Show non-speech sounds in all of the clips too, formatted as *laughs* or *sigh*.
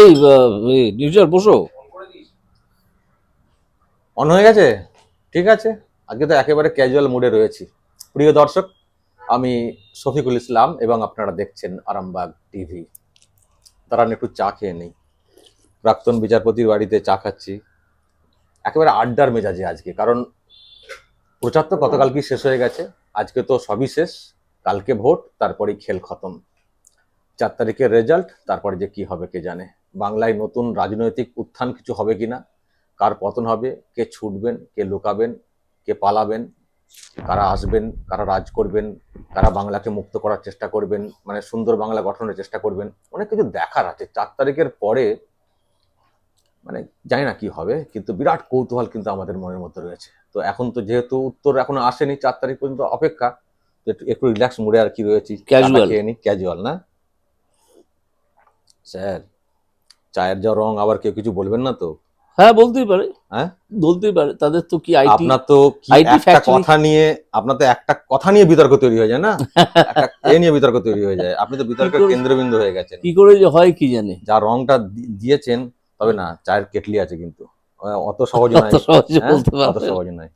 এই নিউজার বসো। অন হয়ে গেছে? ঠিক আছে। আজকে তো একেবারে ক্যাজুয়াল মুডে রয়েছি। প্রিয় দর্শক, আমি শফিকুল ইসলাম এবং আপনারা দেখছেন আরামবাগ টিভি। দাঁড়ান একটু চা খেয়ে নেই। প্রাক্তন বিচারপতির বাড়িতে চা খাচ্ছি। একেবারে আড্ডার মেজাজে আজকে, কারণ প্রচার তো গতকালকেই শেষ হয়ে গেছে। আজকে তো সবই শেষ। কালকে ভোট, তারপরেই খেল খতম। চার তারিখের রেজাল্ট তারপরে যে কি হবে কে জানে। বাংলায় নতুন রাজনৈতিক উত্থান কিছু হবে কিনা কার পতন হবে? কে ছুটবেন? কে লুকাবেন? কে পালাবেন? কারা আসবেন? কারা রাজ করবেন? কারা বাংলাকে মুক্ত করার চেষ্টা করবেন? মানে সুন্দর বাংলা গঠনের চেষ্টা করবেন? অনেক কিছু দেখার আছে। চার তারিখের পরে মানে জানি না কি হবে কিন্তু বিরাট কৌতূহল কিন্তু আমাদের মনের মধ্যে রয়েছে। তো এখন তো যেহেতু উত্তর এখনও আসেনি চার তারিখ পর্যন্ত অপেক্ষা একটু- রিল্যাক্স মুডে আর কি রয়েছি। Casual. ক্যাজুয়াল না? স্যার চায়ের যা রং আবার কেউ কিছু বলবেন না তো? হ্যাঁ বলতেই পারে। হ্যাঁ? বলতেই পারে। তাদের তো কি আইটি আপনার তো কি একটা কথা নিয়ে আপনার তো একটা কথা নিয়ে বিতর্ক তৈরি হয়ে যায় না? *laughs* একটা এ নিয়ে বিতর্ক তৈরি হয়ে যায়। আপনি তো বিতর্কের কেন্দ্রবিন্দু হয়ে গেছেন। কি করে যে হয় কি জানে? যা রংটা দিয়েছেন তবে না চায়ের কেটলি আছে কিন্তু। অত সহজ নয়। অত সহজে হ্যাঁ? বলতে অত সহজ নয়।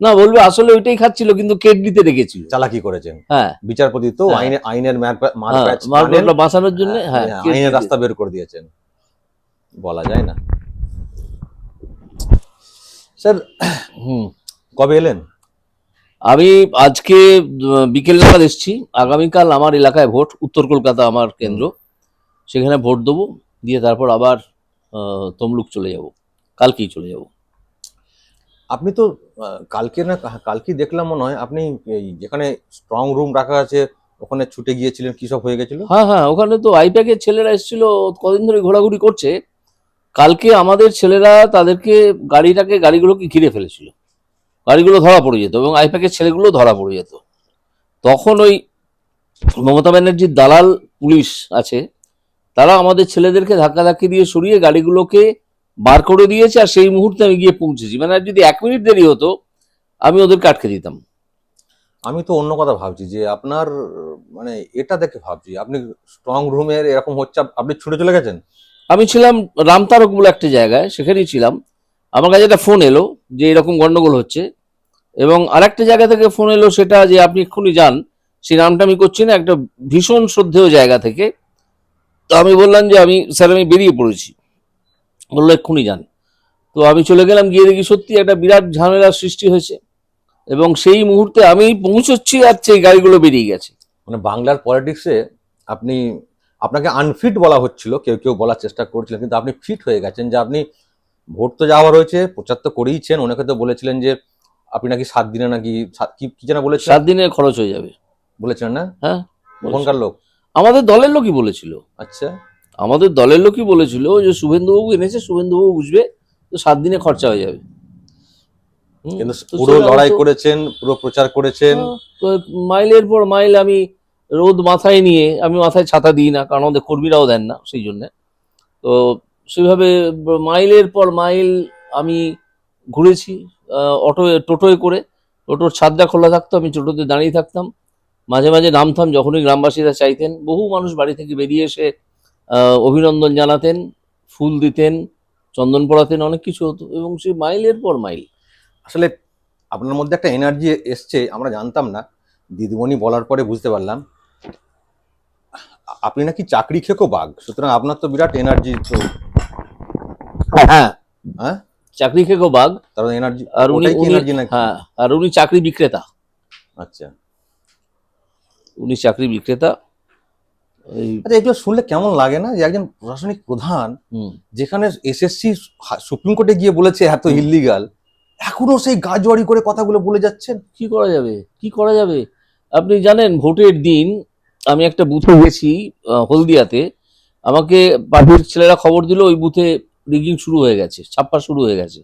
না বলবে আসলে ওইটাই খাচ্ছিল কিন্তু কেটলিতে রেখেছিল। চালাকি করেছেন। হ্যাঁ। বিচারপতি তো হ্যাঁ। আইনে আইনের মার- মার হ্যাঁ, প্যাচ মার্কেটটা বাঁচানোর জন্য হ্যাঁ হ্যাঁ, আইনের রাস্তা বের করে দিয়েছেন। বলা যায় না। স্যার হুম কবে এলেন? আমি আজকে বিকেল নাগাদ এসেছি। আগামীকাল আমার এলাকায় ভোট উত্তর কলকাতা আমার কেন্দ্র। সেখানে ভোট দেবো দিয়ে তারপর আবার তমলুক চলে যাব। কালকেই চলে যাব। আপনি তো কালকে না কালকে দেখলাম মনে হয় আপনি যেখানে স্ট্রং রুম রাখা আছে, ওখানে ছুটে গিয়েছিলেন, কি সব হয়ে গেছিল? হ্যাঁ হ্যাঁ ওখানে তো আইপ্যাকের ছেলেরা এসেছিল কদিন ধরে ঘোরাঘুরি করছে। কালকে আমাদের ছেলেরা তাদেরকে গাড়িটাকে গাড়িগুলোকে ঘিরে ফেলেছিল। গাড়িগুলো ধরা পড়ে যেত এবং আইপ্যাকের ছেলেগুলো ধরা পড়ে যেত। তখন ওই মমতা ব্যানার্জির দালাল পুলিশ আছে, তারা আমাদের ছেলেদেরকে ধাক্কাধাক্কি দিয়ে সরিয়ে গাড়িগুলোকে বার করে দিয়েছে আর সেই মুহূর্তে আমি গিয়ে পৌঁছেছি। মানে আর যদি এক মিনিট দেরি হতো আমি ওদেরকে আটকে দিতাম। আমি তো অন্য কথা ভাবছি যে আপনার মানে এটা দেখে ভাবছি। আপনি স্ট্রং রুমের এরকম হচ্ছে আপনি ছুটে চলে গেছেন? আমি ছিলাম রামতারক বলে একটা জায়গায় সেখানেই ছিলাম। আমার কাছে একটা ফোন এলো যে এরকম গন্ডগোল হচ্ছে। এবং আরেকটা জায়গা থেকে ফোন এলো সেটা যে আপনি এক্ষুনি যান। সেই নামটা আমি করছি না একটা ভীষণ শ্রদ্ধেয় জায়গা থেকে। তো আমি বললাম যে আমি স্যার আমি বেরিয়ে পড়েছি। বলল এক্ষুনি যান তো আমি চলে গেলাম গিয়ে দেখি সত্যি একটা বিরাট ঝামেলার সৃষ্টি হয়েছে এবং সেই মুহূর্তে আমি পৌঁছচ্ছি আর সেই গাড়িগুলো বেরিয়ে গেছে। মানে বাংলার পলিটিক্সে আপনি আপনাকে আনফিট বলা হচ্ছিল কেউ কেউ বলার চেষ্টা করছিলেন কিন্তু আপনি ফিট হয়ে গেছেন যে আপনি ভোট তো যাওয়া রয়েছে প্রচার তো করেইছেন অনেকে তো বলেছিলেন যে আপনি নাকি সাত দিনে নাকি সাত- কি যেন বলেছিলেন? সাত দিনের খরচ হয়ে যাবে। বলেছিলেন না? হ্যাঁ ওখানকার লোক? আমাদের দলের লোকই বলেছিল। আচ্ছা। আমাদের দলের লোকই বলেছিল যে শুভেন্দুবাবু এনেছে শুভেন্দুবাবু বুঝবে তো সাত দিনে খরচা হয়ে যাবে। কিন্তু পুরো লড়াই করেছেন পুরো প্রচার করেছেন। হ্যাঁ, মাইলের পর মাইল আমি রোদ মাথায় নিয়ে আমি মাথায় ছাতা দিই না কারণ আমাদের কর্মীরাও দেন না সেই জন্যে। তো সেভাবে মাইলের পর মাইল আমি ঘুরেছি অটোয় টোটোয় করে। টোটোর ছাদটা খোলা থাকতো আমি টোটোতে দাঁড়িয়ে থাকতাম। মাঝে মাঝে নামতাম যখনই গ্রামবাসীরা চাইতেন। বহু মানুষ বাড়ি থেকে বেরিয়ে এসে অভিনন্দন জানাতেন ফুল দিতেন চন্দন পড়াতেন অনেক কিছু হতো এবং সেই মাইলের পর মাইল। আসলে আপনার মধ্যে একটা এনার্জি এসছে আমরা জানতাম না। দিদিমণি বলার পরে বুঝতে পারলাম। আপনি নাকি চাকরি খেকো বাঘ সুতরাং আপনার তো বিরাট এনার্জি তো হ্যাঁ। হ্যাঁ চাকরি খেকো বাঘ। তার এনার্জি আর উনি এনার্জি নাকি? হ্যাঁ আর উনি চাকরি বিক্রেতা। আচ্ছা। উনি চাকরি বিক্রেতা। আচ্ছা এগুলো শুনলে কেমন লাগে না যে একজন প্রশাসনিক প্রধান যেখানে এসএসসি সুপ্রিম কোর্টে গিয়ে বলেছে এত ইলিগাল এখনও সেই গাজওয়ারি করে কথাগুলো বলে যাচ্ছেন? কি করা যাবে? কি করা যাবে? আপনি জানেন ভোটের দিন আমি একটা বুথে গেছি হলদিয়াতে। আমাকে পার্টির ছেলেরা খবর দিল ওই বুথে রিগিং শুরু হয়ে গেছে ছাপ্পা শুরু হয়ে গেছে।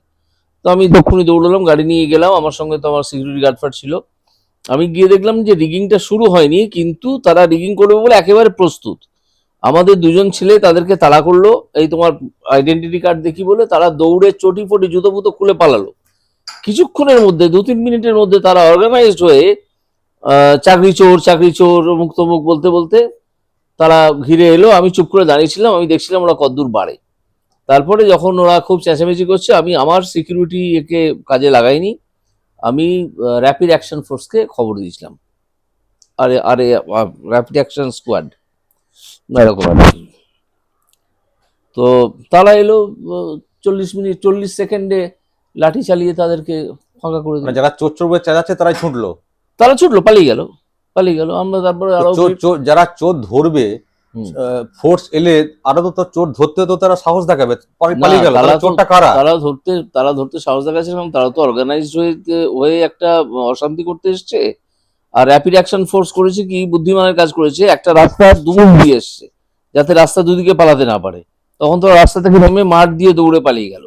তো আমি দক্ষিণে দৌড়লাম গাড়ি নিয়ে গেলাম আমার সঙ্গে তো আমার সিকিউরিটি গার্ড ছিল। আমি গিয়ে দেখলাম যে রিগিংটা শুরু হয়নি, কিন্তু তারা রিগিং করবে বলে একেবারে প্রস্তুত। আমাদের দুজন ছেলে তাদেরকে তাড়া করল, এই তোমার আইডেন্টিটি কার্ড দেখি বলে তারা দৌড়ে চটি ফটি জুতো ফুতো খুলে পালালো। কিছুক্ষণের মধ্যে দু তিন মিনিটের মধ্যে তারা অর্গানাইজড হয়ে চাকরি চোর চাকরি চোর, অমুক তমুক বলতে বলতে তারা ঘিরে এলো। আমি চুপ করে দাঁড়িয়েছিলাম, আমি দেখছিলাম ওরা কদ্দূর বাড়ে। তারপরে যখন ওরা খুব চেঁচামেচি করছে, আমি আমার সিকিউরিটি একে কাজে লাগাইনি। আমি র্যাপিড অ্যাকশন ফোর্সকে খবর দিয়েছিলাম। আরে আরে র্যাপিড অ্যাকশন স্কোয়াড এরকম আর কি তো তারা এলো চল্লিশ মিনিট চল্লিশ সেকেন্ডে লাঠি চালিয়ে তাদেরকে ফাঁকা করে দিল। মানে যারা চোর চোর বলে চেঁচাচ্ছে তারাই ছুটলো? তারা ছুটলো পালিয়ে গেল। পালিয়ে গেল। আমরা তারপরে আরও যারা চোর ধরবে। ফোর্স এলে আরও তো চোর ধরতে তো তারা সাহস দেখাবে। পালিয়ে গেল তারা চোরটা কারা? তারা ধরতে তারা ধরতে সাহস দেখাচ্ছে এবং তারা তো অর্গানাইজড হয়ে হয়ে একটা অশান্তি করতে এসছে। আর র্যাপিড অ্যাকশন ফোর্স করেছে কি? বুদ্ধিমানের কাজ করেছে। একটা রাস্তা দুমুখ দিয়ে এসছে যাতে রাস্তা দুদিকে পালাতে না পারে। তখন তো রাস্তা থেকে নেমে মাঠ দিয়ে দৌড়ে পালিয়ে গেল।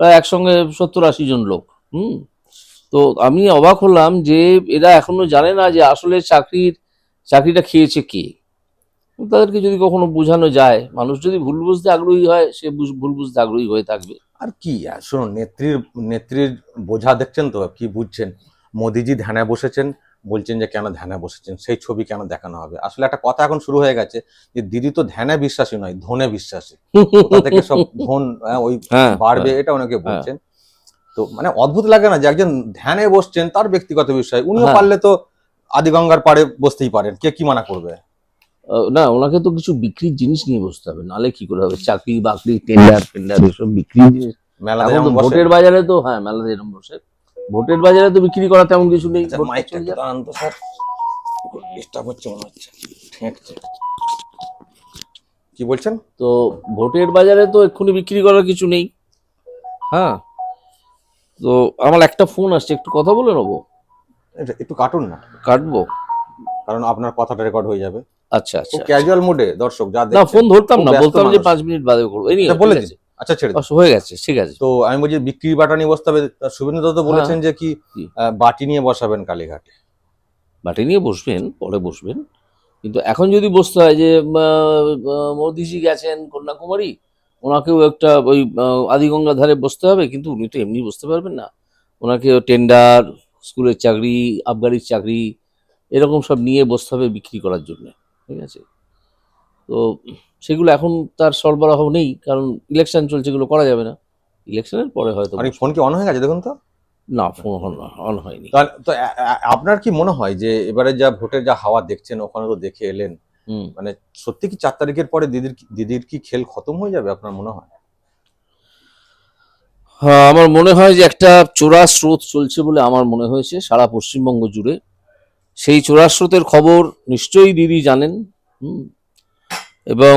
প্রায় একসঙ্গে সত্তর আশি জন লোক হুম। তো আমি অবাক হলাম যে এরা এখনও জানে না যে আসলে চাকরির চাকরিটা খেয়েছে কে। তাদেরকে যদি কখনো বোঝানো যায় মানুষ যদি ভুল বুঝতে আগ্রহী হয় সে ভুল বুঝতে আগ্রহী হয়ে থাকবে। আর কি শুনুন নেত্রীর নেত্রীর বোঝা দেখছেন তো কি বুঝছেন? মোদিজি ধ্যানে বসেছেন বলছেন যে কেন ধ্যানে বসেছেন সেই ছবি কেন দেখানো হবে? আসলে একটা কথা এখন শুরু হয়ে গেছে যে দিদি তো ধ্যানে বিশ্বাসী নয় ধনে বিশ্বাসী। থেকে সব ধন হ্যাঁ, ওই হ্যাঁ বাড়বে এটা অনেকে বলছেন। তো মানে অদ্ভুত লাগে না যে একজন ধ্যানে বসছেন তার ব্যক্তিগত বিষয় উনিও হ্যাঁ। পারলে তো আদিগঙ্গার পাড়ে বসতেই পারেন কে কি মানা করবে? না ওনাকে তো কিছু বিক্রির জিনিস নিয়ে বসতে হবে। নালে কি করে হবে? চাকরি বাকরি টেন্ডার টেন্ডার এসব বিক্রি জিনিস ভোটের বাজারে তো হ্যাঁ মেলাতে এরকম বসে। ভোটের বাজারে তো বিক্রি করা তেমন কিছু নেই আচ্ছা, স্যার। ডিস্টার্ব হচ্ছে মনে হচ্ছে। কি বলছেন? তো ভোটের বাজারে তো এক্ষুনি বিক্রি করার কিছু নেই। হ্যাঁ। তো আমার একটা ফোন আসছে একটু কথা বলে নেব? এটা একটু কাটুন না। কাটবো। কারণ আপনার কথাটা রেকর্ড হয়ে যাবে। আচ্ছা আচ্ছা ক্যাজুয়াল মোডে দর্শক যা না ফোন ধরতাম না বলতাম যে মানুষ। পাঁচ মিনিট বাদে করব এই নিয়ে আচ্ছা, বলে ঠিক আচ্ছা ছেড়ে। আচ্ছা, হয়ে গেছে ঠিক আছে। তো আমি বলছি বিক্রি বাটা নিয়ে বসতে হবে। শুভেন্দু তো বলেছেন যে কি? বাটি নিয়ে বসাবেন কালীঘাটে। বাটি নিয়ে বসবেন পরে বসবেন। কিন্তু এখন যদি বসতে হয় যে মোদিজি গেছেন কন্যাকুমারী ওনাকেও একটা ওই আদিগঙ্গা ধারে বসতে হবে কিন্তু উনি তো এমনি বসতে পারবেন না। ওনাকে টেন্ডার স্কুলের চাকরি আবগারির চাকরি এরকম সব নিয়ে বসতে হবে বিক্রি করার জন্য। ঠিক আছে? তো সেগুলো এখন তার সরবরাহ নেই কারণ ইলেকশন চলছে এগুলো করা যাবে না। ইলেকশনের পরে হয়তো আর ফোন কি অন হয়ে গেছে দেখুন তো? না ফোন অন হয়নি। তো আপনার কি মনে হয় যে এবারে যা ভোটের যা হাওয়া দেখছেন ওখানে তো দেখে এলেন। হুম। মানে সত্যি কি চার তারিখের পরে দিদির দিদির কি খেল খতম হয়ে যাবে আপনার মনে হয়? হ্যাঁ আমার মনে হয় যে একটা চোরা স্রোত চলছে বলে আমার মনে হয়েছে সারা পশ্চিমবঙ্গ জুড়ে। সেই চোরা স্রোতের খবর নিশ্চয়ই দিদি জানেন হুম? এবং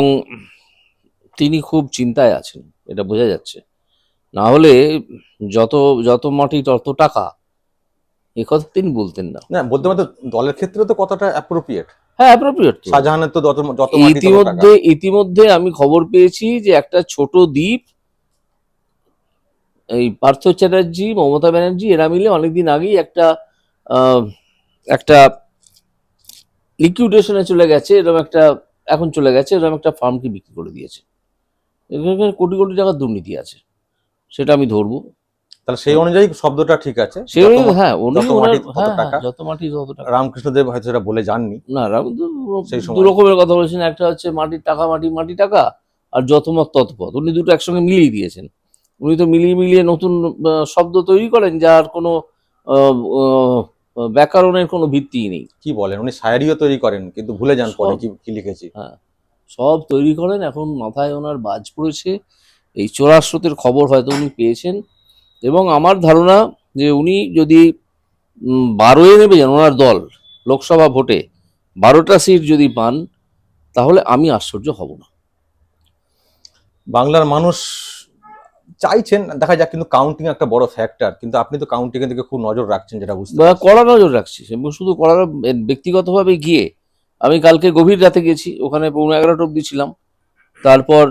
তিনি খুব চিন্তায় আছেন এটা বোঝা যাচ্ছে। না হলে যত যত মাটি তত টাকা এ কথা তিনি বলতেন না। না বলতে বলতে দলের ক্ষেত্রে তো কতটা অ্যাপ্রোপ্রিয়েট হ্যাঁ অ্যাপ্রোপ্রিয়েট শাহজাহানের তো যত ইতিমধ্যে ইতিমধ্যে আমি খবর পেয়েছি যে একটা ছোট দ্বীপ এই পার্থ চ্যাটার্জি মমতা ব্যানার্জি এরা মিলে অনেকদিন আগেই একটা আহ, একটা লিকুইডেশনে চলে গেছে এরকম একটা এখন চলে গেছে এরকম একটা ফার্মকে বিক্রি করে দিয়েছে। এখানে কোটি কোটি টাকার দুর্নীতি আছে সেটা আমি ধরবো। তাহলে সেই অনুযায়ী শব্দটা ঠিক আছে সেই হ্যাঁ যত মাটি তত হ্যাঁ, টাকা। হ্যাঁ, যত মাটি তত টাকা। রামকৃষ্ণদেব হয়তো সেটা বলে যাননি। না দু রকমের কথা বলেছেন একটা হচ্ছে মাটির টাকা মাটি মাটি টাকা আর যত মত তত পথ। উনি দুটো একসঙ্গে মিলিয়ে দিয়েছেন। উনি তো মিলিয়ে মিলিয়ে নতুন শব্দ তৈরি করেন যার কোনো ব্যাকরণের কোনো ভিত্তিই নেই। কি বলেন? উনি শায়ারিও তৈরি করেন কিন্তু ভুলে যান পরে। কি কি লিখেছি। হ্যাঁ সব তৈরি করেন এখন মাথায় ওনার বাজ পড়েছে। এই চোরাস্রোতের খবর হয়তো উনি পেয়েছেন। এবং আমার ধারণা যে উনি যদি বারোয় নেবে যান ওনার দল লোকসভা ভোটে বারোটা সিট যদি পান তাহলে আমি আশ্চর্য হব না। বাংলার মানুষ চাইছেন দেখা যাক কিন্তু কাউন্টিং একটা বড় ফ্যাক্টর কিন্তু আপনি তো কাউন্টিং এর দিকে খুব নজর রাখছেন যেটা বুঝতে। কড়া নজর রাখছি শুধু কড়া ব্যক্তিগতভাবে গিয়ে আমি কালকে গভীর রাতে গেছি ওখানে পৌনে এগারোটা অব্দি ছিলাম। তারপর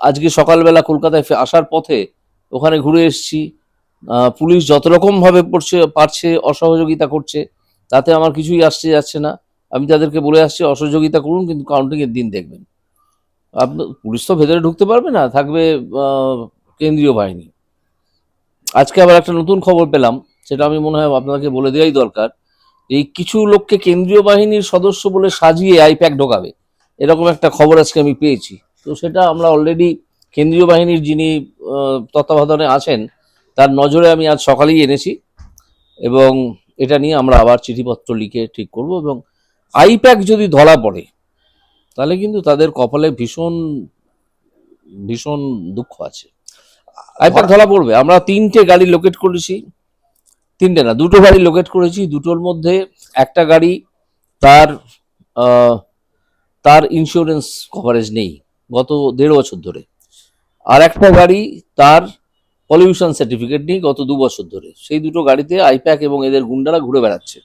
আজকে সকালবেলা কলকাতায় আসার পথে ওখানে ঘুরে এসেছি। পুলিশ যত রকম ভাবে পড়ছে পারছে অসহযোগিতা করছে তাতে আমার কিছুই আসছে যাচ্ছে না। আমি তাদেরকে বলে আসছি অসহযোগিতা করুন কিন্তু কাউন্টিং এর দিন দেখবেন। আপনার পুলিশ তো ভেতরে ঢুকতে পারবে না থাকবে আহ, কেন্দ্রীয় বাহিনী। আজকে আবার একটা নতুন খবর পেলাম, সেটা আমি মনে হয় আপনাকে বলে দেওয়াই দরকার এই কিছু লোককে কেন্দ্রীয় বাহিনীর সদস্য বলে সাজিয়ে আইপ্যাক ঢোকাবে, এরকম একটা খবর আজকে আমি পেয়েছি। তো সেটা আমরা অলরেডি কেন্দ্রীয় বাহিনীর যিনি তত্ত্বাবধানে আছেন, তার নজরে আমি আজ সকালেই এনেছি এবং এটা নিয়ে আমরা আবার চিঠিপত্র লিখে ঠিক করব এবং আইপ্যাক যদি ধরা পড়ে, তাহলে কিন্তু তাদের কপালে ভীষণ ভীষণ দুঃখ আছে। আইপ্যাক ধরা পড়বে। আমরা তিনটে গাড়ি লোকেট করেছি। তিনটে না, দুটো গাড়ি লোকেট করেছি। দুটোর মধ্যে একটা গাড়ি তার তার ইন্স্যুরেন্স কভারেজ নেই গত দেড় বছর ধরে। আর একটা গাড়ি তার পলিউশন সার্টিফিকেট নেই গত দু বছর ধরে। সেই দুটো গাড়িতে আইপ্যাক এবং এদের গুন্ডারা ঘুরে বেড়াচ্ছে।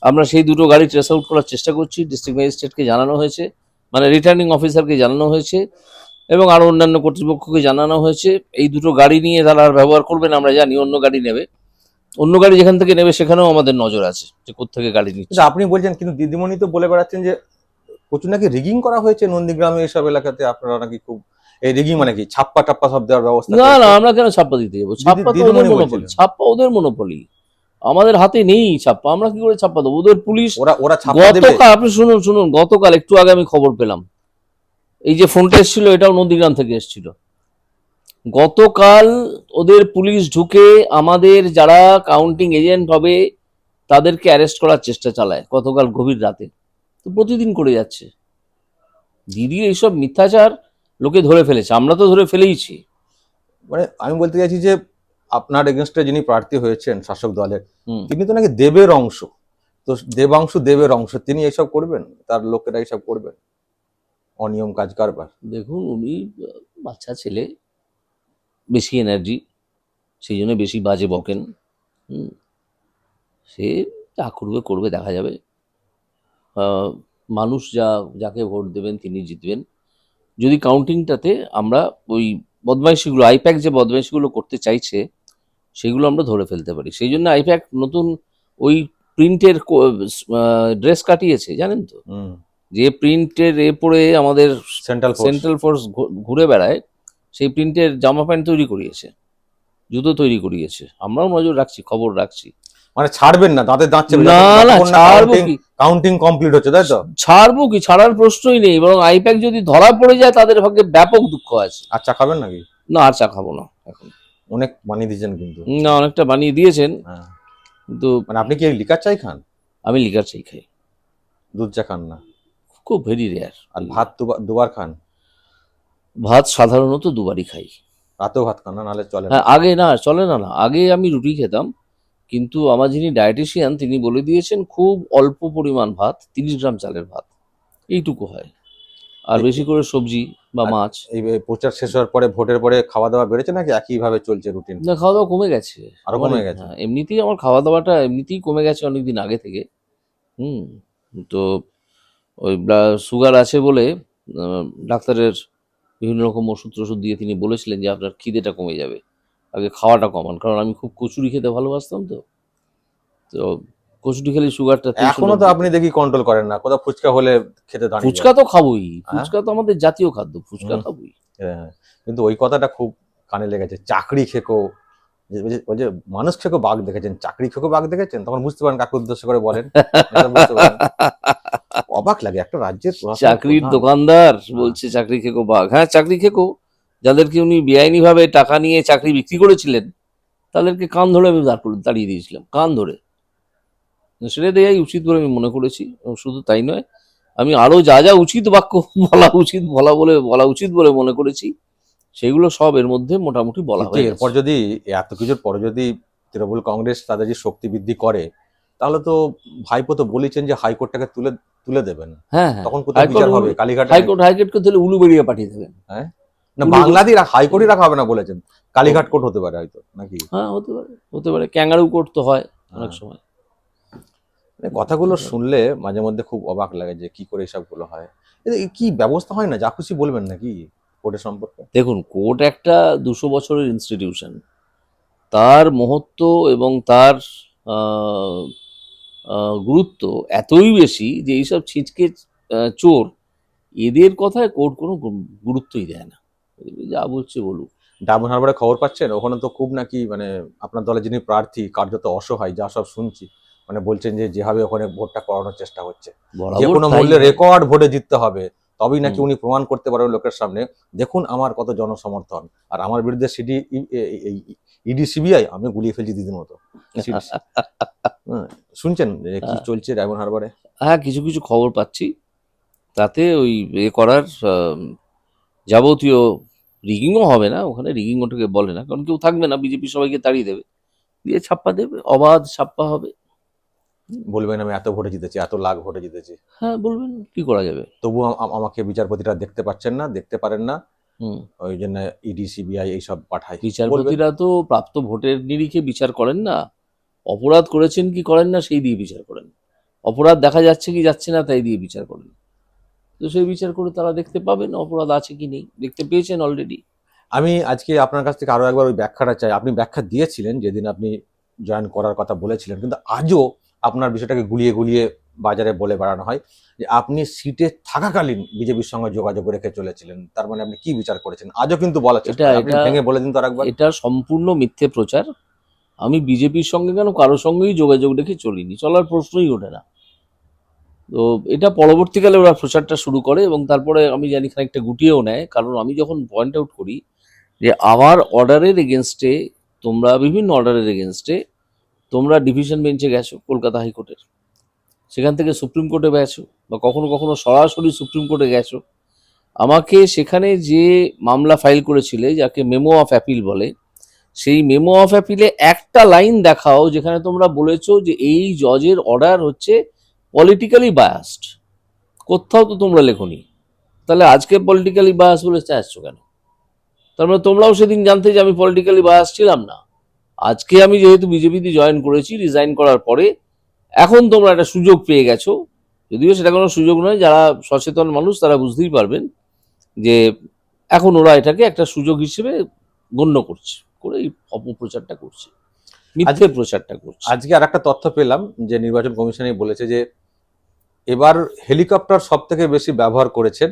আমরা সেই দুটো গাড়ি ট্রেস আউট করার চেষ্টা করছি। ডিস্ট্রিক্ট ম্যাজিস্ট্রেটকে জানানো হয়েছে। মানে রিটার্নিং অফিসারকে জানানো হয়েছে। এবং আরও অন্যান্য কর্তৃপক্ষকে জানানো হয়েছে এই দুটো গাড়ি নিয়ে তারা আর ব্যবহার করবেন আমরা জানি অন্য গাড়ি নেবে। অন্য গাড়ি যেখান থেকে নেবে সেখানেও আমাদের নজর আছে যে কোথেকে গাড়ি নিচ্ছে। কিন্তু আপনি বলছেন কিন্তু দিদিমণি তো বলে বেড়াচ্ছেন যে প্রচুর নাকি রিগিং করা হয়েছে নন্দীগ্রামে এইসব এলাকাতে আপনারা নাকি খুব এই রিগিং মানে কি ছাপ্পা টাপ্পা সব দেওয়ার ব্যবস্থা না না আমরা কেন ছাপ্পা দিতে যাব ছাপ্পা তো ওদের। মনোপলি ছাপ্পা ওদের মনোপলি আমাদের হাতে নেই ছাপ্পা আমরা কি করে ছাপ্পা দেবো? ওদের পুলিশ ওরা ওরা ছাপ্পা দেবে। গতকাল আপনি শুনুন শুনুন গতকাল একটু আগে আমি খবর পেলাম। এই যে ফোনটা এসেছিল এটাও নন্দীগ্রাম থেকে এসেছিল। গতকাল ওদের পুলিশ ঢুকে আমাদের যারা কাউন্টিং এজেন্ট হবে তাদেরকে অ্যারেস্ট করার চেষ্টা চালায় গতকাল গভীর রাতে। তো প্রতিদিন করে যাচ্ছে। দিদির এইসব মিথ্যাচার লোকে ধরে ফেলেছে। আমরা তো ধরে ফেলেইছি। মানে আমি বলতে চাইছি যে আপনার এগেনস্টে যিনি প্রার্থী হয়েছেন শাসক দলের। তিনি তো নাকি দেবের অংশ। তো দেবাংশু দেবের অংশ তিনি এসব করবেন? তার লোকেরা এসব করবেন? অনিয়ম কাজ কারবার। দেখুন উনি বাচ্চা ছেলে বেশি এনার্জি সেই জন্য বেশি বাজে বকেন। হুম সে যা করবে করবে দেখা যাবে। মানুষ যা যাকে ভোট দেবেন তিনি জিতবেন। যদি কাউন্টিংটাতে আমরা ওই বদমাইশিগুলো আইপ্যাক যে বদমাইশিগুলো করতে চাইছে সেগুলো আমরা ধরে ফেলতে পারি। সেই জন্য আইপ্যাক নতুন ওই প্রিন্টের ড্রেস কাটিয়েছে জানেন তো? যে প্রিন্টের এ পরে আমাদের সেন্ট্রাল সেন্ট্রাল ফোর্স ঘুরে বেড়ায় সেই প্রিন্টের জামা প্যান্ট তৈরি করিয়েছে জুতো তৈরি করিয়েছে। আমরাও নজর রাখছি খবর রাখছি। মানে ছাড়বেন না দাঁতে দাঁত না না। ছাড়বো কি? কাউন্টিং কমপ্লিট হচ্ছে তাই তো? ছাড়বো কি? ছাড়ার প্রশ্নই নেই বরং আইপ্যাক যদি ধরা পড়ে যায় তাদের ভাগ্যে ব্যাপক দুঃখ আছে। আর চা খাবেন নাকি? না আর চা খাব না এখন। অনেক বানিয়ে দিয়েছেন কিন্তু। না অনেকটা বানিয়ে দিয়েছেন। হ্যাঁ। কিন্তু মানে আপনি কি লিকার চাই খান? আমি লিকার চাই খাই। দুধ চা খান না। খুব ভেরি রেয়ার আর ভাত দুবার দুবার খান? ভাত সাধারণত দুবারই খাই। রাতেও ভাত খান না? নাহলে চলে হ্যাঁ আগে না চলে না না। আগে আমি রুটি খেতাম কিন্তু আমার যিনি ডায়েটিশিয়ান তিনি বলে দিয়েছেন খুব অল্প পরিমাণ ভাত তিরিশ গ্রাম চালের ভাত। এইটুকু হয়। আর বেশি করে সবজি বা মাছ। এই প্রচার শেষ হওয়ার পরে ভোটের পরে খাওয়া দাওয়া বেড়েছে নাকি একই ভাবে চলছে রুটিন না খাওয়া দাওয়া কমে গেছে। আরও কমে গেছে? হ্যাঁ, এমনিতেই আমার খাওয়া দাওয়াটা এমনিতেই কমে গেছে অনেকদিন আগে থেকে। হুম তো ওই সুগার আছে বলে ডাক্তারের বিভিন্ন রকম ওষুধ টষুধ দিয়ে তিনি বলেছিলেন যে আপনার খিদেটা কমে যাবে। আগে খাওয়াটা কমান কারণ আমি খুব কচুরি খেতে ভালোবাসতাম তো। তো কচুরি খেলে সুগারটা এখনও তো আপনি দেখি কন্ট্রোল করেন না কোথাও ফুচকা হলে খেতে দাঁড়িয়ে ফুচকা তো খাবোই হ্যাঁ? ফুচকা তো আমাদের জাতীয় খাদ্য ফুচকা। খাবোই। হ্যাঁ, কিন্তু ওই কথাটা খুব কানে লেগেছে চাকরি খেকো ওই যে- মানুষ খেকো বাঘ দেখেছেন চাকরি খেকো বাঘ দেখেছেন? তখন বুঝতে পারেন কাকে উদ্দেশ্য করে বলেন। *laughs* অবাক লাগে একটা রাজ্যের চাকরির দোকানদার বলছে চাকরি খেকো বাঘ হ্যাঁ চাকরি খেকো। যাদেরকে উনি বেআইনি ভাবে টাকা নিয়ে চাকরি বিক্রি করেছিলেন তাদেরকে কান ধরে আমি দাঁড় করে দাঁড়িয়ে দিয়েছিলাম কান ধরে। সেটা দেওয়াই উচিত বলে আমি মনে করেছি শুধু তাই নয় আমি আরও যা যা উচিত বাক্য বলা উচিত বলা বলে বলা উচিত বলে মনে করেছি সেগুলো সব এর মধ্যে মোটামুটি বলা হয়ে এরপর যদি এত কিছুর পরে যদি তৃণমূল কংগ্রেস তাদের যে শক্তি বৃদ্ধি করে তাহলে তো ভাইপো তো বলেছেন যে হাইকোর্টটাকে তুলে তুলে দেবেন। হ্যাঁ হ্যাঁ। তখন কোথায় বিচার হবে? কালীঘাটে হাইকোর্ট হাইকোর্টকে তাহলে উলুবেড়িয়া পাঠিয়ে দেবেন। না উলু- বাংলাদেশ হাইকোর্টই রাখা হবে না বলেছেন। কালীঘাট কোর্ট হতে পারে হয়তো নাকি? হ্যাঁ হতে পারে হতে পারে। ক্যাঙ্গারু কোর্ট তো হয় অনেক হ্যাঁ। সময়। মানে কথাগুলো শুনলে মাঝে মধ্যে খুব অবাক লাগে যে কি করে এসবগুলো হয়। কি ব্যবস্থা হয় না? যা খুশি বলবেন নাকি কোর্টের সম্পর্কে? দেখুন কোর্ট একটা দুশো বছরের ইনস্টিটিউশন তার মহত্ব এবং তার গুরুত্ব এতই বেশি যে এইসব ছিচকে আহ, চোর এদের কথায় কোর্ট কোনো গুরুত্বই দেয় না। যা বলছে বলুক। ডায়মন্ড হারবারে খবর পাচ্ছেন? ওখানে তো খুব নাকি মানে আপনার দলের যিনি প্রার্থী কার্যত অসহায় যা সব শুনছি। মানে বলছেন যে যেভাবে ওখানে ভোটটা করানোর চেষ্টা হচ্ছে। যে কোনো মূল্যে রেকর্ড ভোটে জিততে হবে। তবেই নাকি উনি প্রমাণ করতে পারবেন লোকের সামনে দেখুন আমার কত জনসমর্থন। আর আমার বিরুদ্ধে সিডি ইডি সিবিআই আমি গুলিয়ে ফেলছি দিদির মতো। শুনছেন কি হ্যাঁ। চলছে ডায়মন্ড হারবারে? হ্যাঁ কিছু কিছু খবর পাচ্ছি। তাতে ওই এ করার যাবতীয় রিগিংও হবে না ওখানে রিগিং ওটাকে বলে না কারণ কেউ থাকবে না বিজেপি সবাইকে তাড়িয়ে দেবে। দিয়ে ছাপ্পা দেবে অবাধ ছাপ্পা হবে। বলবেন আমি এত ভোটে জিতেছি এত লাখ ভোটে জিতেছি। হ্যাঁ বলবেন কি করা যাবে? তবু আমাকে বিচারপতিরা দেখতে পাচ্ছেন না দেখতে পারেন না। ওই জন্য ইডি সিবিআই এইসব পাঠায়। বিচারপতিরা তো প্রাপ্ত ভোটের নিরিখে বিচার করেন না। অপরাধ করেছেন কি করেন না সেই দিয়ে বিচার করেন। অপরাধ দেখা যাচ্ছে কি যাচ্ছে না তাই দিয়ে বিচার করেন। তো সেই বিচার করে তারা দেখতে পাবেন অপরাধ আছে কি নেই। দেখতে পেয়েছেন অলরেডি আমি আজকে আপনার কাছ থেকে আরও একবার ওই ব্যাখ্যাটা চাই। আপনি ব্যাখ্যা দিয়েছিলেন যেদিন আপনি জয়েন করার কথা বলেছিলেন কিন্তু আজও আপনার বিষয়টাকে গুলিয়ে গুলিয়ে বাজারে বলে বেড়ানো হয় যে আপনি সিটে থাকাকালীন বিজেপির সঙ্গে যোগাযোগ রেখে চলেছিলেন। তার মানে আপনি কি বিচার করেছেন? আজও কিন্তু বলা এটা- ভেঙে বলে দিন তো আরেকবার। এটা সম্পূর্ণ মিথ্যে প্রচার। আমি বিজেপির সঙ্গে কেন কারোর সঙ্গেই যোগাযোগ রেখে চলিনি? চলার প্রশ্নই ওঠে না। তো এটা পরবর্তীকালে ওরা প্রচারটা শুরু করে এবং তারপরে আমি জানি খানিকটা গুটিয়েও নেয়। কারণ আমি যখন পয়েন্ট আউট করি যে আমার অর্ডারের এগেনস্টে তোমরা বিভিন্ন অর্ডারের এগেনস্টে তোমরা ডিভিশন বেঞ্চে গেছো কলকাতা হাইকোর্টের। সেখান থেকে সুপ্রিম কোর্টে গেছো বা কখনো কখনো সরাসরি সুপ্রিম কোর্টে গেছো। আমাকে সেখানে যে মামলা ফাইল করেছিলে, যাকে মেমো অফ অ্যাপিল বলে, সেই মেমো অফ অ্যাপিলে একটা লাইন দেখাও যেখানে তোমরা বলেছ যে এই জজের অর্ডার হচ্ছে পলিটিক্যালি বায়াসড কোথাও তো তোমরা লেখনি। তাহলে আজকে পলিটিক্যালি বায়াস বলে চাচ্ছ কেন? তার মানে তোমরাও সেদিন জানতে যে আমি পলিটিক্যালি বায়াস ছিলাম না। আজকে আমি যেহেতু বিজেপিতে জয়েন করেছি রিজাইন করার পরে এখন তোমরা একটা সুযোগ পেয়ে গেছো। যদিও সেটা কোনো সুযোগ নয় যারা সচেতন মানুষ তারা বুঝতেই পারবেন যে এখন ওরা এটাকে একটা সুযোগ হিসেবে গণ্য করছে করে এই অপপ্রচারটা করছে মিথ্যে প্রচারটা করছে। আজকে আর একটা তথ্য পেলাম যে নির্বাচন কমিশনে বলেছে যে এবার হেলিকপ্টার সব থেকে বেশি ব্যবহার করেছেন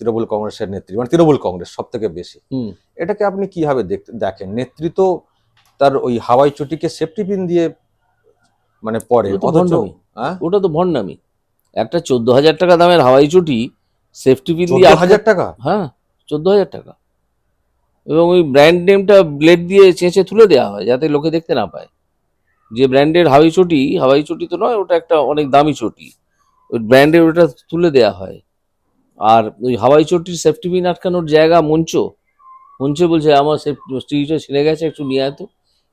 তৃণমূল কংগ্রেসের নেত্রী মানে তৃণমূল কংগ্রেস সব থেকে বেশি এটাকে আপনি কীভাবে দেখ- দেখেন? নেতৃত্ব তার ওই হাওয়াই চটিকে সেফটি পিন দিয়ে মানে পরে ভণ্ডামি। হ্যাঁ? ওটা তো ভণ্ডামি। একটা চোদ্দ হাজার টাকা দামের হাওয়াই চটি সেফটি পিন দিয়ে হাজার টাকা? হ্যাঁ চোদ্দ হাজার টাকা। এবং ওই ব্র্যান্ড নেমটা ব্লেড দিয়ে চেঁচে তুলে দেওয়া হয় যাতে লোকে দেখতে না পায়। যে ব্র্যান্ডের হাওয়াই চটি হাওয়াই চটি তো নয় ওটা একটা অনেক দামি চটি। ওই ব্র্যান্ডের ওটা তুলে দেওয়া হয়। আর ওই হাওয়াই চটির সেফটি পিন আটকানোর জায়গা মঞ্চ। মঞ্চে বলছে আমার সেফটি সেফটিটা ছিঁড়ে গেছে একটু নিয়ে আয় তো।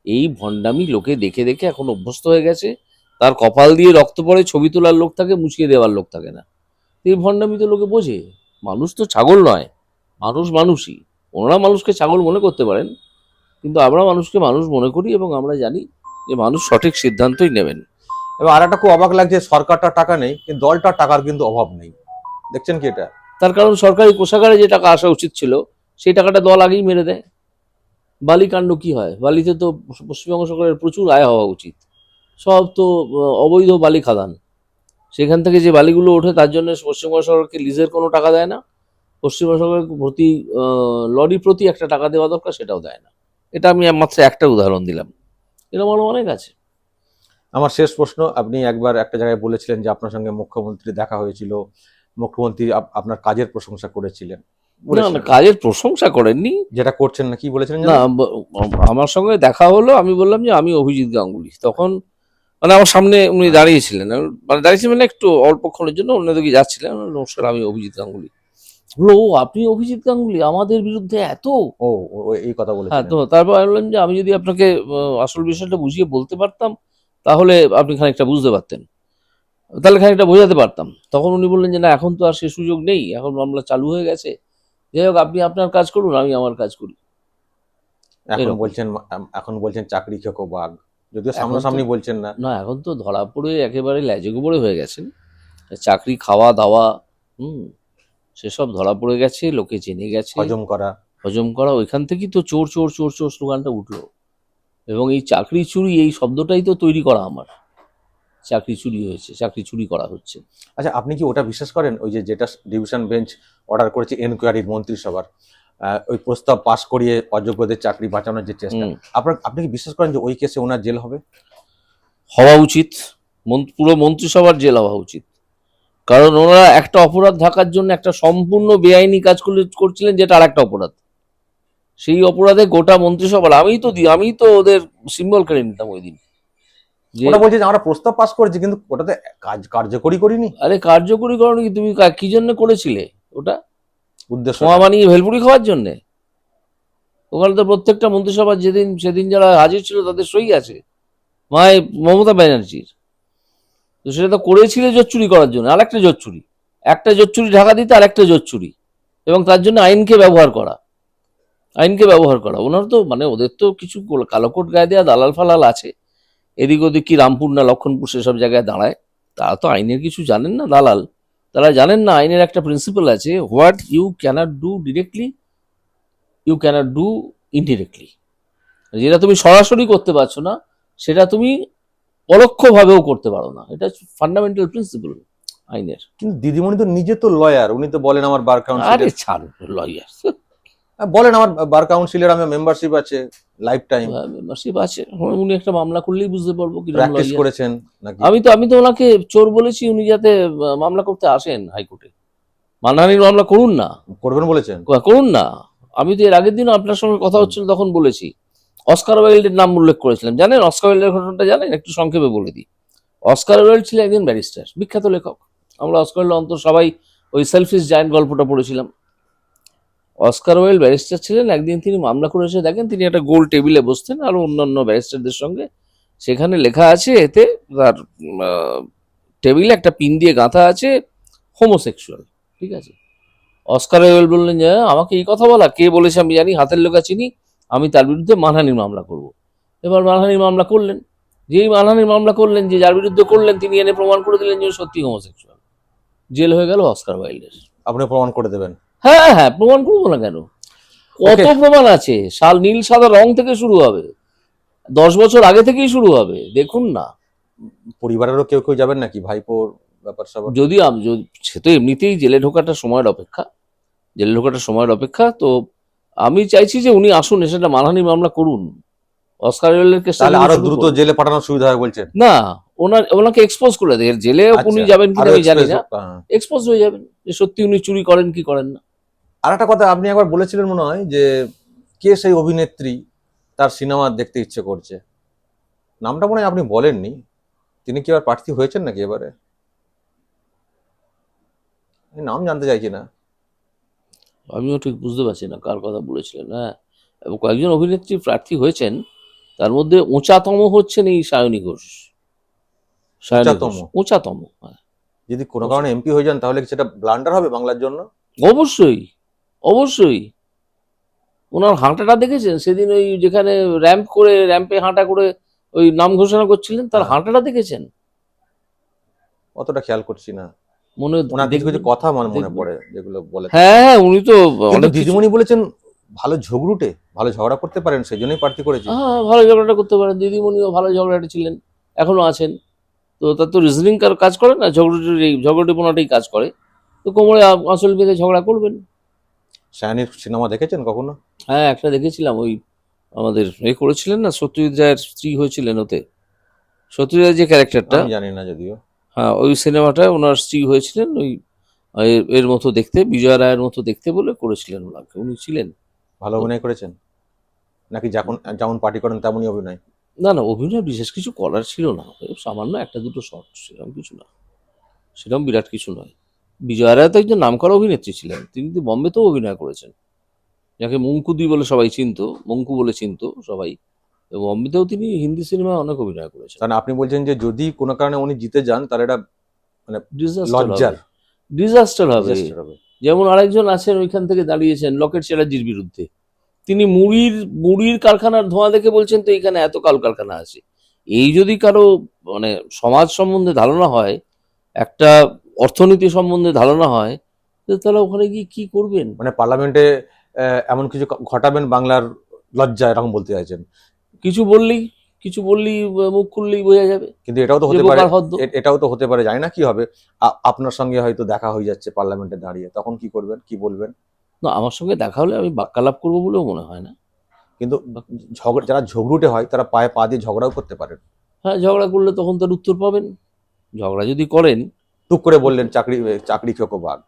এই ভণ্ডামি লোকে দেখে দেখে এখন অভ্যস্ত হয়ে গেছে। তার কপাল দিয়ে রক্ত পড়ে ছবি তোলার লোক থাকে মুছিয়ে দেওয়ার লোক থাকে না। এই ভণ্ডামি তো লোকে বোঝে। মানুষ তো ছাগল নয় মানুষ মানুষই। ওনারা মানুষকে ছাগল মনে করতে পারেন কিন্তু আমরা মানুষকে মানুষ মনে করি এবং আমরা জানি যে মানুষ সঠিক সিদ্ধান্তই নেবেন। এবার আর একটা খুব অবাক লাগছে সরকারটা টাকা নেই কিন্তু দলটার টাকার কিন্তু অভাব নেই। দেখছেন কি এটা? তার কারণ সরকারি কোষাগারে যে টাকা আসা উচিত ছিল সেই টাকাটা দল আগেই মেরে দেয়। বালি কাণ্ড কি হয়? বালিতে তো পশ্চিমবঙ্গ সরকারের প্রচুর আয় হওয়া উচিত। সব তো অবৈধ বালি খাদান। সেখান থেকে যে বালিগুলো ওঠে, তার জন্য পশ্চিমবঙ্গ সরকারকে লিজের কোনো টাকা দেয় না। পশ্চিমবঙ্গ সরকার প্রতি লরি প্রতি একটা টাকা দেওয়া দরকার, সেটাও দেয় না। এটা আমি মাত্র একটা উদাহরণ দিলাম। এরকম আরও অনেক আছে। আমার শেষ প্রশ্ন, আপনি একবার একটা জায়গায় বলেছিলেন যে আপনার সঙ্গে মুখ্যমন্ত্রী দেখা হয়েছিল। মুখ্যমন্ত্রী আপ- আপনার কাজের প্রশংসা করেছিলেন। না না কাজের প্রশংসা করেননি। যেটা করছেন না কি বলেছিলেন না আমার সঙ্গে দেখা হলো আমি বললাম যে আমি অভিজিৎ গাঙ্গুলি। তখন মানে আমার সামনে উনি দাঁড়িয়েছিলেন। আমি- মানে দাঁড়িয়েছিলেন মানে একটু অল্পক্ষণের জন্য অন্যদিকে যাচ্ছিলেন। নমস্কার আমি অভিজিৎ গাঙ্গুলি। বলল ও আপনি অভিজিৎ গাঙ্গুলি? আমাদের বিরুদ্ধে এত? ও, এই কথা বলে হ্যাঁ তো তারপর আমি বললাম যে আমি যদি আপনাকে আসল বিষয়টা বুঝিয়ে বলতে পারতাম তাহলে আপনি খানিকটা বুঝতে পারতেন। তাহলে খানিকটা বোঝাতে পারতাম। তখন উনি বললেন যে না এখন তো আর সে সুযোগ নেই। এখন মামলা চালু হয়ে গেছে। যাই হোক আপনি আপনার কাজ করুন আমি আমার কাজ করি। এখন বলছেন এখন বলছেন চাকরি খেকো বাঘ। যদিও সামনাসামনি বলছেন না। না এখন তো ধরা পড়ে একেবারে ল্যাজে গোবরে হয়ে গেছেন চাকরি খাওয়া দাওয়া হুম সেসব ধরা পড়ে গেছে লোকে জেনে গেছে। হজম করা। হজম করা ওইখান থেকেই তো চোর চোর চোর চোর স্লোগানটা উঠল। এবং এই চাকরি চুরি এই শব্দটাই তো তৈরি করা আমার। চাকরি চুরি হয়েছে চাকরি চুরি করা হচ্ছে। আচ্ছা আপনি কি ওটা বিশ্বাস করেন? ওই যে যেটা ডিভিশন বেঞ্চ অর্ডার করেছে এনকোয়ারির মন্ত্রিসভার ওই প্রস্তাব পাশ করিয়ে অযোগ্যদের চাকরি বাঁচানোর যে চেষ্টা। আপনার আপনি কি বিশ্বাস করেন যে ওই কেসে ওনার জেল হবে? হওয়া উচিত। পুরো মন্ত্রিসভার জেল হওয়া উচিত। কারণ ওনারা একটা অপরাধ ঢাকার জন্য একটা সম্পূর্ণ বেআইনি কাজ করলে করছিলেন যেটা আর একটা অপরাধ। সেই অপরাধে গোটা মন্ত্রিসভার আমি তো দি আমি তো ওদের সিম্বল কেড়ে নিতাম ওই দিন। ওটা বলছে যে আমরা প্রস্তাব পাস করেছি কিন্তু ওটাতে কাজ কার্যকরী করিনি। আরে কার্যকরী করো কি? তুমি কি জন্য করেছিলে ওটা? উদ্দেশ্য সোয়া বানিয়ে ভেলপুরি খাওয়ার জন্যে? ওখানে তো প্রত্যেকটা মন্ত্রিসভার যেদিন সেদিন যারা হাজির ছিল তাদের সই আছে। মায় মমতা ব্যানার্জির। তো সেটা তো করেছিল জোচ্চুরি করার জন্য আর একটা জোচ্চুরি একটা জোচ্চুরি ঢাকা দিতে আর একটা জোচ্চুরি এবং তার জন্য আইনকে ব্যবহার করা। আইনকে ব্যবহার করা। ওনার তো মানে ওদের তো কিছু গোল- কালো কোট গায়ে দেওয়া দালাল ফালাল আছে। এদিক ওদিক কি রামপুর না লক্ষণপুর সেসব জায়গায় দাঁড়ায়? তারা তো আইনের কিছু জানেন না দালাল। তারা জানেন না আইনের একটা প্রিন্সিপাল আছে what you cannot do directly you cannot do indirectly. যেটা তুমি সরাসরি করতে পারছ না সেটা তুমি পরোক্ষভাবেও করতে পারো না। এটা ফান্ডামেন্টাল প্রিন্সিপাল আইনের। কিন্তু দিদিমণি তো নিজে তো লয়ার উনি তো বলেন আমার বার কাউন্সিল আরে ছাড় লয়ার বলেন আমার বার কাউন্সিলের আমি মেম্বারশিপ আছে লাইফ টাইম মেম্বারশিপ আছে। উনি একটা মামলা করলেই বুঝতে পারব কি প্র্যাকটিস করেছেন নাকি? আমি তো আমি তো ওনাকে চোর বলেছি উনি যাতে মামলা করতে আসেন হাইকোর্টে। মানহানির মামলা করুন না। করবেন বলেছেন? করুন না। আমি তো এর আগের দিন আপনার সঙ্গে কথা হচ্ছিল তখন বলেছি। অস্কার ওয়াইল্ডের নাম উল্লেখ করেছিলাম। জানেন অস্কার ওয়াইল্ডের ঘটনাটা জানেন? একটু সংক্ষেপে বলে দিই। অস্কার ওয়াইল্ড ছিল একজন ব্যারিস্টার বিখ্যাত লেখক। আমরা অস্কার ওয়াইল্ড অন্তর সবাই ওই সেলফিস জায়েন্ট গল্পটা পড়েছিলাম। অস্কার ওয়েল ব্যারিস্টার ছিলেন, একদিন তিনি মামলা করে এসে দেখেন তিনি একটা গোল টেবিলে বসতেন আর অন্যান্য ব্যারিস্টারদের সঙ্গে। সেখানে লেখা আছে এতে তার টেবিলে একটা পিন দিয়ে গাঁথা আছে হোমোসেক্সুয়াল, ঠিক আছে? অস্কার ওয়েল বললেন যে আমাকে এই কথা বলা, কে বলেছে আমি জানি, হাতের লোকা চিনি আমি তার বিরুদ্ধে মানহানির মামলা করব। এবার মানহানির মামলা করলেন। যেই মানহানির মামলা করলেন, যে যার বিরুদ্ধে করলেন, তিনি এনে প্রমাণ করে দিলেন যে সত্যি হোমোসেক্সুয়াল। জেল হয়ে গেল অস্কার ওয়াইল্ডের আপনি প্রমাণ করে দেবেন। হ্যাঁ হ্যাঁ প্রমাণ করব না কেন? কত. প্রমাণ আছে? শাল নীল সাদা রং থেকে শুরু হবে। দশ বছর আগে থেকেই শুরু হবে। দেখুন না। পরিবারেরও কেউ কেউ যাবেন নাকি? ভাইপোর ব্যাপার স্যাপার? যদি আম- যদি- সে তো এমনিতেই জেলে ঢোকাটা সময়ের অপেক্ষা। জেলে ঢোকাটা সময়ের অপেক্ষা তো আমি চাইছি যে উনি আসুন এসে একটা মানহানি মামলা করুন। অস্কার তাহলে আরও দ্রুত জেলে পাঠানোর সুবিধা হয় বলছেন? না ওনার ওনাকে এক্সপোজ করে দেয় জেলে উনি আচ্ছা, যাবেন কিনা আমি জানি না। হ্যাঁ। এক্সপোজ হয়ে যাবেন। যে সত্যি উনি চুরি করেন কি করেন না। আর একটা কথা আপনি একবার বলেছিলেন মনে হয় যে কে সেই অভিনেত্রী তার সিনেমা দেখতে ইচ্ছে করছে? নামটা মনে হয় আপনি বলেননি। তিনি কি আবার প্রার্থী হয়েছেন নাকি এবারে? নাম জানতে চাইছি না আমিও ঠিক বুঝতে পারছি না কার কথা বলেছিলেন হ্যাঁ। এবং কয়েকজন অভিনেত্রী প্রার্থী হয়েছেন তার মধ্যে উঁচাতম হচ্ছেন এই সায়নী ঘোষ? উঁচাতম হ্যাঁ। যদি কোনো কারণে এমপি হয়ে যান তাহলে কি সেটা ব্লান্ডার হবে বাংলার জন্য? অবশ্যই। অবশ্যই। ওনার হাঁটাটা দেখেছেন? সেদিন ওই যেখানে র্যাম্প করে র্যাম্পে হাঁটা করে ওই নাম ঘোষণা করছিলেন তার হ্যাঁ। হাঁটাটা দেখেছেন? অতটা খেয়াল করছি না। মনে ওনার কিছু কিছু কথা আমার মনে পড়ে যেগুলো বলে। হ্যাঁ হ্যাঁ উনি তো অনেক দিদিমণি বলেছেন ভালো ঝগড়ুটে ভালো ঝগড়া করতে পারেন সেই জন্যই প্রার্থী করেছি হ্যাঁ ভালো ঝগড়াটা করতে পারেন। দিদিমণিও ভালো ঝগড়াটা ছিলেন এখনও আছেন। তো তার তো রিজনিং কাজ করে না ঝগড়াটির এই ঝগড়াটিপনাটাই কাজ করে। তো কোমরে আসল বেঁধে ঝগড়া করবেন। শায়ানির সিনেমা দেখেছেন কখনো? হ্যাঁ একটা দেখেছিলাম ওই আমাদের এ করেছিলেন না সত্যজিৎ রায়ের স্ত্রী হয়েছিলেন ওতে। সত্যজিৎ রায়ের যে ক্যারেক্টারটা জানি না যদিও। হ্যাঁ ওই সিনেমাটায় ওনার স্ত্রী হয়েছিলেন ওই এর- মতো দেখতে বিজয় রায়ের মতো দেখতে বলে করেছিলেন ওনাকে উনি ছিলেন। ভালো অভিনয় করেছেন? নাকি যখন যেমন পার্টি করেন তেমনই অভিনয়? না না অভিনয় বিশেষ কিছু করার ছিল না সামান্য একটা দুটো শট সেরকম কিছু না। সেরকম বিরাট কিছু নয়। বিজয় রায় তো একজন নামকরা অভিনেত্রী ছিলেন। তিনি তো বম্বেতেও অভিনয় করেছেন। যাকে মঙ্কুদি বলে সবাই চিনতো মঙ্কু বলে চিনতো সবাই। এবং বম্বেতেও তিনি হিন্দি সিনেমায় অনেক অভিনয় করেছেন। কারণ আপনি বলছেন যে যদি কোনো কারণে উনি জিতে যান তাহলে এটা ডিজাস্টার লজ্জার। ডিজাস্টার হবে। হবে। যেমন আরেকজন আছেন ওইখান থেকে দাঁড়িয়েছেন লকেট চ্যাটার্জির বিরুদ্ধে। তিনি মুড়ির মুড়ির কারখানার ধোঁয়া দেখে বলছেন তো এখানে এত কাল কারখানা আছে। এই যদি কারও মানে সমাজ সম্বন্ধে ধারণা হয় একটা অর্থনীতি সম্বন্ধে ধারণা হয় তাহলে ওখানে গিয়ে কি করবেন? মানে পার্লামেন্টে এমন কিছু ঘটাবেন বাংলার লজ্জা এরকম বলতে চাইছেন। কিছু বললেই কিছু বললেই মুখ খুললেই বোঝা যাবে কিন্তু এটাও তো হতে পারে এটাও তো হতে পারে জানি না কি হবে। আপনার সঙ্গে হয়তো দেখা হয়ে যাচ্ছে পার্লামেন্টে দাঁড়িয়ে। তখন কি করবেন? কি বলবেন? না আমার সঙ্গে দেখা হলে আমি বাক্যালাপ করব বলেও মনে হয় না। কিন্তু ঝগড়া যারা ঝগড়ুটে হয় তারা পায়ে পা দিয়ে ঝগড়াও করতে পারেন। হ্যাঁ ঝগড়া করলে তখন তার উত্তর পাবেন। ঝগড়া যদি করেন টুক করে বললেন চাকরি চাকরি খেকো বাঘ।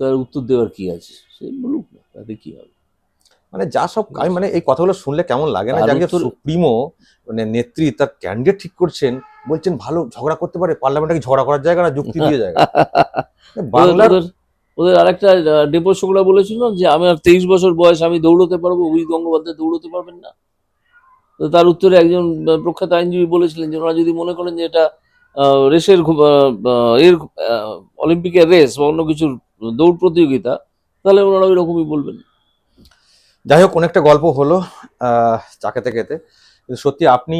তার উত্তর দেওয়ার কি আছে? সে বলুক না তাতে কি হবে? মানে যা সব আমি মানে এই কথাগুলো শুনলে কেমন লাগে না? তার যে সুপ্রিমো মানে নেত্রী তার ক্যান্ডিডেট ঠিক করছেন বলছেন ভালো ঝগড়া করতে পারে পার্লামেন্টে ঝগড়া করার জায়গা না যুক্তি দিয়ে জায়গা। *laughs* বাংলার ওদের আরেকটা ডেপো শোকরা বলেছিল যে আমি আর তেইশ বছর বয়স আমি দৌড়তে পারব অভিজিৎ গঙ্গোপাধ্যায় দৌড়তে পারবেন না। তার উত্তরে একজন প্রখ্যাত আইনজীবী বলেছিলেন যে ওনারা যদি মনে করেন যে এটা রেসের এর অলিম্পিকের রেস বা অন্য কিছুর দৌড় প্রতিযোগিতা তাহলে ওনারা ওই রকমই বলবেন। যাই হোক অনেকটা গল্প হলো আহ, চা খেতে সত্যি আপনি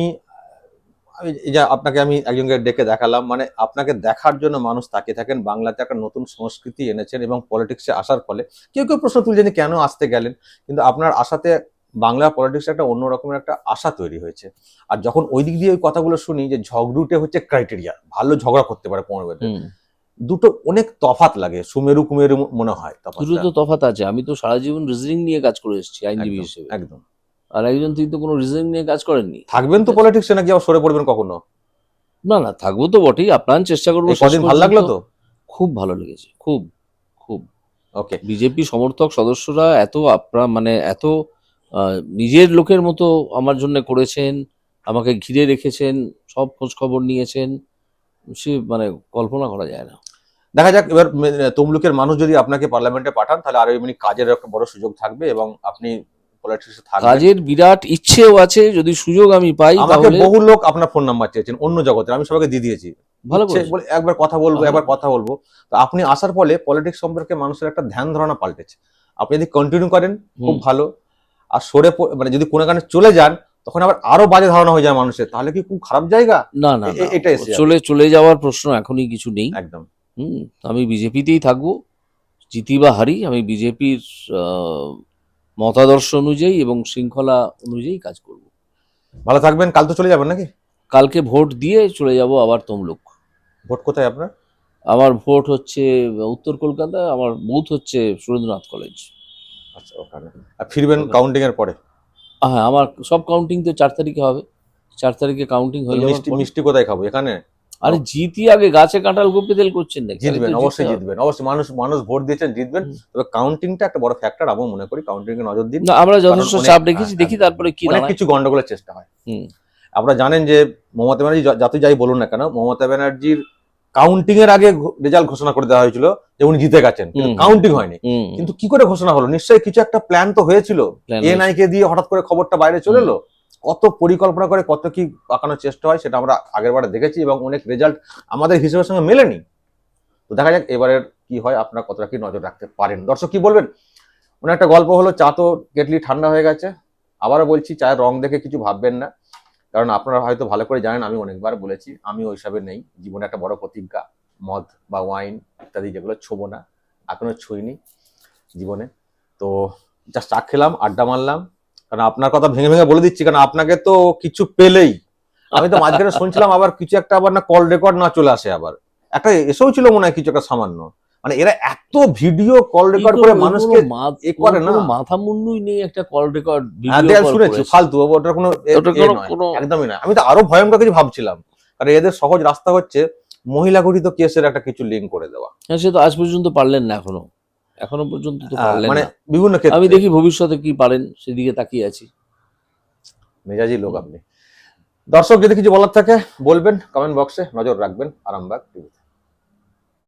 যে আপনাকে আমি একজনকে ডেকে দেখালাম মানে আপনাকে দেখার জন্য মানুষ তাকিয়ে থাকেন বাংলাতে একটা নতুন সংস্কৃতি এনেছেন এবং পলিটিক্সে আসার ফলে। কেউ কেউ প্রশ্ন তুলছেন কেন আসতে গেলেন? কিন্তু আপনার আশাতে বাংলা পলিটিক্স একটা অন্য রকমের একটা আশা তৈরি হয়েছে। আর যখন ওই দিক দিয়ে ওই কথাগুলো শুনি যে ঝগড়ুটে হচ্ছে ক্রাইটেরিয়া ভালো ঝগড়া করতে পারে পনেরো দুটো অনেক তফাত লাগে সুমেরু কুমেরু মনে হয় দুটো তো তফাৎ আছে। আমি তো সারা জীবন রিজনিং নিয়ে কাজ করে এসেছি আইনজীবী হিসেবে। একদম। আর একজন তিনি তো কোনো রিজনিং নিয়ে কাজ করেননি। থাকবেন তো পলিটিক্সে নাকি আবার সরে পড়বেন কখনো? না না থাকব তো বটেই আপ্রাণ চেষ্টা করব কদিন ভালো লাগল তো? খুব ভালো লেগেছে খুব খুব। ওকে বিজেপি সমর্থক সদস্যরা এত আপ্রাণ মানে এত নিজের লোকের মতো আমার জন্য করেছেন আমাকে ঘিরে রেখেছেন সব খোঁজ খবর নিয়েছেন সে মানে কল্পনা করা যায় না। দেখা যাক এবার তমলুকের মানুষ যদি আপনাকে পার্লামেন্টে পাঠান তাহলে আরও এমনি কাজের একটা বড় সুযোগ থাকবে এবং আপনি কাজের বিরাট ইচ্ছেও আছে যদি সুযোগ আমি পাই তাহলে বহু লোক আপনার ফোন নাম্বার চেয়েছেন অন্য জগতের আমি সবাইকে দিয়ে দিয়েছি। ভালো বলে একবার কথা বলব একবার কথা বলব। তো আপনি আসার ফলে পলিটিক্স সম্পর্কে মানুষের একটা ধ্যান ধারণা পাল্টেছে। আপনি যদি কন্টিনিউ করেন খুব ভালো। আর সরে মানে যদি কোনো কারণে চলে যান তখন আবার আরও বাজে ধারণা হয়ে যায় মানুষের। তাহলে কি খুব খারাপ জায়গা? না না এটা চলে চলে যাওয়ার প্রশ্ন এখনই কিছু নেই। একদম। হুম আমি বিজেপিতেই থাকব। জিতি বা হারি আমি বিজেপির মতাদর্শ অনুযায়ী এবং শৃঙ্খলা অনুযায়ী কাজ করব। ভালো থাকবেন। কাল তো চলে যাবেন নাকি? কালকে ভোট দিয়ে চলে যাব আবার তমলুক। ভোট কোথায় আপনার? আমার ভোট হচ্ছে উত্তর কলকাতা আমার বুথ হচ্ছে সুরেন্দ্রনাথ কলেজ। আচ্ছা ওখানে। আর ফিরবেন কাউন্টিং এর পরে? হ্যাঁ আমার সব কাউন্টিং তো চার তারিখে হবে। চার তারিখে কাউন্টিং হয়ে মিষ্টি মিষ্টি কোথায় খাব? এখানে? আরে জিতি আগে গাছে কাঁঠাল গোপে তেল করছেন নাকি? তো জিতবেন অবশ্যই জিতবেন অবশ্যই মানুষ মানুষ ভোট দিয়েছেন জিতবেন। তবে কাউন্টিংটা একটা বড় ফ্যাক্টর আমি মনে করি কাউন্টিং এ নজর দিন। না আমরা যথেষ্ট চাপ রেখেছি হ্যাঁ, দেখি তারপরে কি অনেক কিছু গন্ডগোলের চেষ্টা হয়। হুম। আপনারা জানেন যে মমতা ব্যানার্জি য- যতই যাই বলুন না কেন মমতা ব্যানার্জির কাউন্টিং এর আগে রেজাল্ট ঘোষণা করে দেওয়া হয়েছিল যে উনি জিতে গেছেন। কাউন্টিং হয়নি। কিন্তু কি করে ঘোষণা হলো? নিশ্চয়ই কিছু একটা প্ল্যান তো হয়েছিল। এনআই কে দিয়ে হঠাৎ করে খবরটা বাইরে চলে এলো। কত পরিকল্পনা করে কত কি পাকানোর চেষ্টা হয় সেটা আমরা আগের বারে দেখেছি এবং অনেক রেজাল্ট আমাদের হিসেবের সঙ্গে মেলেনি। তো দেখা যাক এবারের কি হয় আপনারা কতটা কি নজর রাখতে পারেন। দর্শক কি বলবেন? মানে একটা গল্প হলো চা তো কেটলি ঠান্ডা হয়ে গেছে। আবারও বলছি চায়ের রং দেখে কিছু ভাববেন না। কারণ আপনারা হয়তো ভালো করে জানেন, আমি অনেকবার বলেছি আমি ওই হিসাবে নেই। জীবনে একটা বড় প্রতিজ্ঞা, মদ বা ওয়াইন ইত্যাদি যেগুলো ছোবো না, এখনও ছুঁইনি জীবনে। তো জাস্ট চা খেলাম, আড্ডা মারলাম। কারণ আপনার কথা ভেঙে ভেঙে বলে দিচ্ছি, কারণ আপনাকে তো কিছু পেলেই। আমি তো মাঝখানে শুনছিলাম আবার কিছু একটা আবার না কল রেকর্ড না চলে আসে আবার। একটা এসেও ছিল মনে হয় কিছু একটা সামান্য। মানে এরা এত ভিডিও কল রেকর্ড করে মানুষকে এ করে না। মাথা মুন্ডুই নেই একটা কল রেকর্ড হ্যাঁ দেখ, শুনেছি ফালতু ওটার ওটা কোনো- একদমই না আমি তো আরও ভয়ঙ্কর কিছু ভাবছিলাম। কারণ এদের সহজ রাস্তা হচ্ছে মহিলা গঠিত কেসের একটা কিছু লিঙ্ক করে দেওয়া। হ্যাঁ সে তো আজ পর্যন্ত পারলেন না এখনও। এখনও পর্যন্ত তো পারলেন মানে বিভিন্ন ক্ষেত্রে। আমি দেখি ভবিষ্যতে কি পারেন সেদিকে তাকিয়ে আছি। মেজাজি লোক আপনি। দর্শক যদি কিছু বলার থাকে বলবেন কমেন্ট বক্সে নজর রাখবেন আরামবাগ টিভিতে